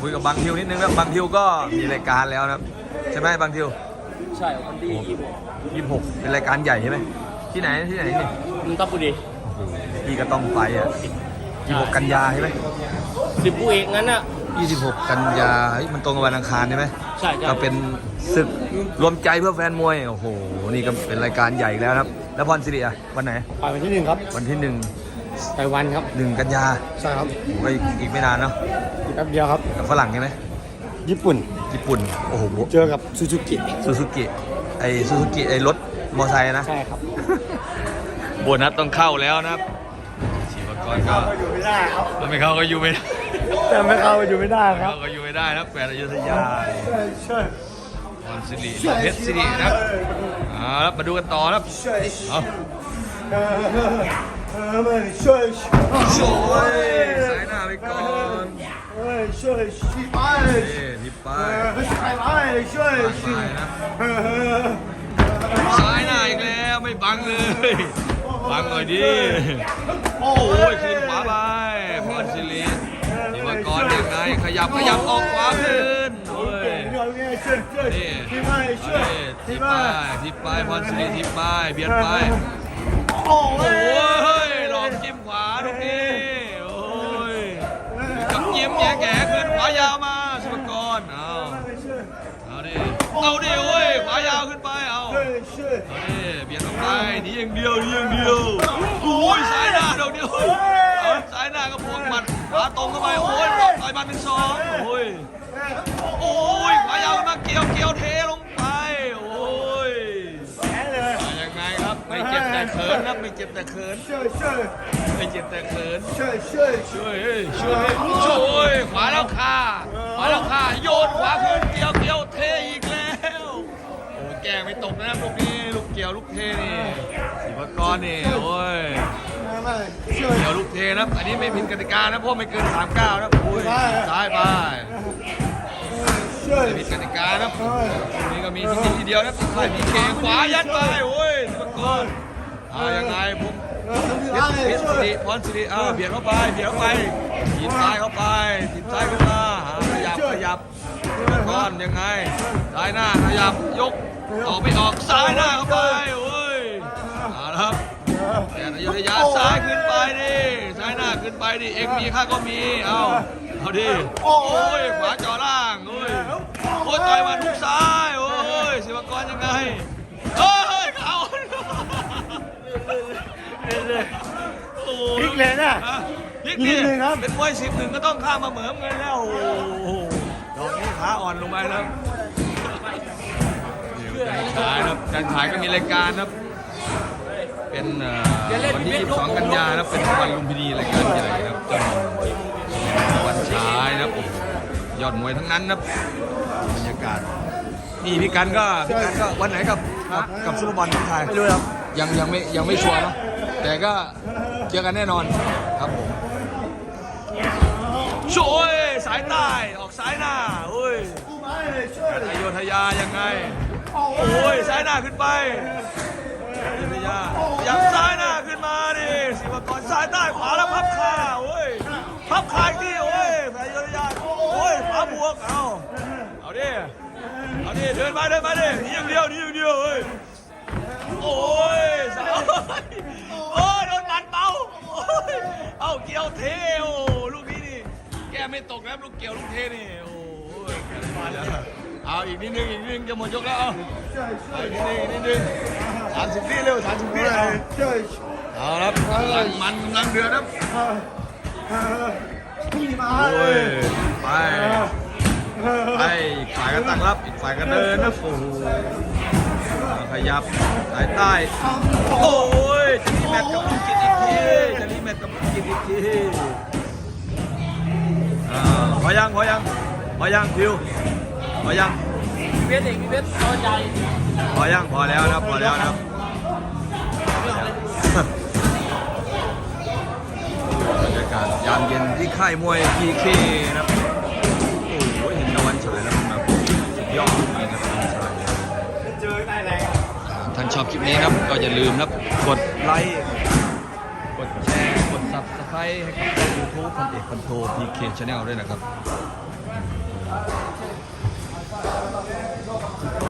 คุยกับบางทิวนิดนึงครับบางทิวก็มีรายการแล้วนะครับ ใช่ไหมบางทิวใช่วันที่ยี่สิบยี่หกเป็นรายการใหญ่ใช่ไหมที่ไหนที่ไหนนี่นนทบุรีพี่ก็ต้องไปอะยี่หกกันยาใช่ไหมสิบผู้เอกงั้นอะยี่สิบหกกันยาเฮ้ยมันตรงกับวันอังคารใช่ไหมใช่ใช่ก็เป็นศึกรวมใจเพื่อแฟนมวยโอ้โหนี่ก็เป็นรายการใหญ่อีกแล้วนะครับ แล้วพรสิริอะวันไหนไปวันที่หนึ่งครับวันที่หนึ่ง ไปวันครับหนึ่งกันยาใช่ครับโอ้โหก็อีกอีกไม่นานเนาะอีกแป๊บเดียวครับ กับฝรั่งใช่ไหมญี่ปุ่น ญี่ปุ่น โอ้โหเจอกับซูซูกิซูซูกิไอซูซูกิไอรถมอไซค์นะ ใช่ครับ โบนัสต้องเข้าแล้วนะครับชีวกรก็อยู่ไม่ได้ครับถ้าไม่เข้าก็อยู่ไม่ได้แต่ไม่เข้าอยู่ไม่ได้ครัเข้าบก็อยู่ไม่ได้นะครับแปดอยุธยาใช่ใช่พรสิริเพชรสิรินะครับเอาละมาดูกันต่อนะครับใช่เอา เออไม่ช่วยโอ้ยสายหน้าไปก่อนเอ้ยช่วยชิไปนี่ทิปไปเออไม่ใช่ไปช่วยชิเออสายหน้าอีกแล้วไม่บังเลยบังหน่อยดิโอ้ยขึ้นขวาไปพรสิริชีวกรยังไงขยับขยับออกขวาขึ้นโอ้ยนี่ที่ไปที่ทิปไปไปทิปไปพรสิริทิปไปเบียดไป โอ้โอ้ยหลอกจิ้มขวาตรงนี้โอ้ยกับยิ้มแย่แก่ขึ้นขวายาวมาสุภกรเอาเอาดิเอาดิโอ้ยขวายาวขึ้นไปเอาเอาดิเบียดออกไปหนีอย่างเดียวหนีอย่างเดียวโอ้ยสายหน้าดอกเดียวเอาสายหน้าก็บวกหมัดขวาตรงเข้าไปโอ้ยต่อยมัดเป็นสองโอ้ยโอ้ยขวายาวขึ้นมาเกี่ยวเกี่ยวเทลงไปโอ้ย แพ้เลย มายังไงครับไม่เจ็บแต่เขินครับ ไม่เจ็บแต่เขินช่วยช่วยไม่เจ็บแต่เขินช่วยช่วยช่วยเอ้ยช่วยช่วยขวาแล้วค่ะขวาแล้วค่ะโยนขวาขึ้นเกี่ยวเกี่ยวเทอีกแล้วโอ้แกงไม่ตกนะครับลูกนี้ลูกเกี่ยวลูกเทนี่สิบกรนี่โอ้ยไม่ช่วยเกี่ยวลูกเทนะครับอันนี้ไม่ผิดกติกานะเพราะไม่เกิน39นะโอ้ยซ้ายไปช่วยไม่ผิดกติกานะครับตรงนี้ก็มีที่นี่ทีเดียวนะใครมีเกงขวายัดไปโอ้ยสิบกร อ่ายังไงผมเพชรเพชรสิริพรสิริอ้าวเบียดเข้าไปเบียดเข้าไปทีบซ้ายเข้าไปทีบซ้ายขึ้นมาหาขยับขยับก้อนยังไงซ้ายหน้าขยับยกออกไม่ออกซ้ายหน้าเข้าไปโอ้ยเอาละครับแต่อยุธยาซ้ายขึ้นไปดิซ้ายหน้าขึ้นไปดิเอ็งมีข้าก็มีเอาเอาดิโอ้ยขวาจ่อล่างโอ้ยโอ้ยต่อยหมาทุกซ้ายโอ้ยศิวกรยังไง พลิกเลยนะอะพลิกนิดิดนึงครับ เป็นมวยสิบหนึ่งก็ต้องข้ามมาเหมือมกันแล้ว โอ้โหดอกนี้ขาอ่อนลงไปแล้วเดี๋ยวจันฉายนะครับจันฉายก็มีรายการนะครับ เป็นเอ่อวันที่22กันยานะครับเป็นวันลุมพินีรายการใหญ่ครับเจ้าวันฉายนะครับโอ้โหยอดมวยทั้งนั้นนะครับบรรยากาศนี่พี่กันก็พี่กันก็วันไหนกับกับกับซุปเปอร์บอลของไทย ไม่รู้ครับยังยังไม่ยังไม่ชัวร์เนอะแต่ก็ เจอกันแน่นอนครับผมช่วยสายใต้ออกสายหน้าโอ้ยช่วยอโยธยายังไงโอ้ยสายหน้าขึ้นไปอโยธยายับซ้ายหน้าขึ้นมาดิสิวกรสายใต้ขวาแล้วพับขาโอ้ยพับขาอีกทีโอ้ยอโยธยาโอ้ยขวาบวกเอาเอาดิเอาดิเดินมาเดินมาดินี่อย่างเดียวนี่อย่างเดียวเฮ้ยโอ้ยสาวโอ้ เอาเกี่ยวเทโอ้ลูกนี้นี่แกไม่ตกนะลูกเกี่ยวลูกเทนี่โอ้ยมาแล้วเอาอีกนิดนึงอีกนิดนึงจะหมดยกแล้วเอาเอาอีกนิดนึงอีกนิดนึงสามสิบวิเร็วสามสิบวิเอาช่วยเอาครับกำลังมันกำลังเดือดครับพี่มาโอ้ยไปไปอีกฝ่ายก็ตั้งรับอีกฝ่ายก็เดินนะโอ้ ขยับสายใต้ โอ้ยจะรีแมตช์กับลูกกินอีกทีจะรีแมตช์กับลูกกินอีกทีอ่าพอยังพอยังพอยังคิวพอยังพี่เพชรเองพี่เพชรพอใจพอยังพอแล้วนะครับพอแล้วนะครับบรรยากาศยามเย็นที่ค่ายมวยพีเคนะครับ อบคลิปนี้ครับ ก็อย่าลืมครับ กดไลค์ กดแชร์ กดซับสไครต์ให้กับยูทูบคอนเอกคอนโทรพีเคชาแนลด้วยนะครับ